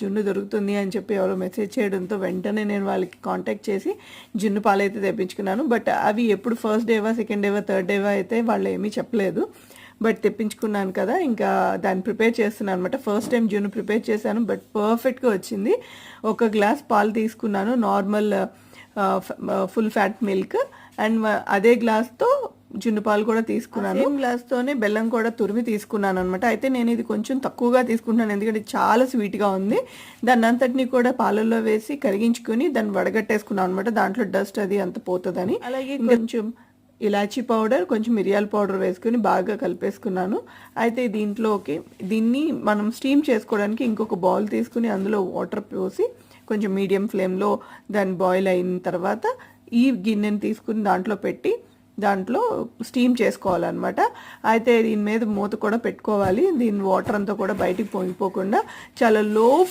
జున్ను దొరుకుతుంది అని చెప్పి ఎవరో మెసేజ్ చేయడంతో వెంటనే నేను వాళ్ళకి కాంటాక్ట్ చేసి జున్ను పాలు అయితే తెప్పించుకున్నాను. బట్ అవి ఎప్పుడు ఫస్ట్ డేవా సెకండ్ డేవా థర్డ్ డేవా అయితే వాళ్ళు ఏమీ చెప్పలేదు. బట్ తెప్పించుకున్నాను కదా ఇంకా దాన్ని ప్రిపేర్ చేస్తున్నాను అనమాట ఫస్ట్ టైం జున్ను ప్రిపేర్ చేశాను బట్ పర్ఫెక్ట్గా వచ్చింది. ఒక గ్లాస్ పాలు తీసుకున్నాను normal full fat milk and అదే గ్లాస్తో జున్ను పాలు కూడా తీసుకున్నాను. సేమ్ గ్లాస్తోనే బెల్లం కూడా తురిమి తీసుకున్నాను అనమాట అయితే నేను ఇది కొంచెం తక్కువగా తీసుకుంటున్నాను. ఎందుకంటే చాలా స్వీట్గా ఉంది. దాన్ని అంతటిని కూడా పాలల్లో వేసి కరిగించుకొని దాన్ని వడగట్టేసుకున్నాను అనమాట దాంట్లో డస్ట్ అది అంత పోతుందని. అలాగే కొంచెం ఇలాచీ పౌడర్ కొంచెం మిరియాల పౌడర్ వేసుకుని బాగా కలిపేసుకున్నాను. అయితే దీంట్లోకి దీన్ని మనం స్టీమ్ చేసుకోవడానికి ఇంకొక బౌల్ తీసుకుని అందులో వాటర్ పోసి కొంచెం మీడియం ఫ్లేమ్లో దాన్ని బాయిల్ అయిన తర్వాత ఈ గిన్నెని తీసుకుని దాంట్లో పెట్టి దాంట్లో స్టీమ్ చేసుకోవాలన్నమాట. అయితే దీని మీద మూత కూడా పెట్టుకోవాలి. దీని వాటర్ అంతా కూడా బయటికి పొంగిపోకుండా చాలా లో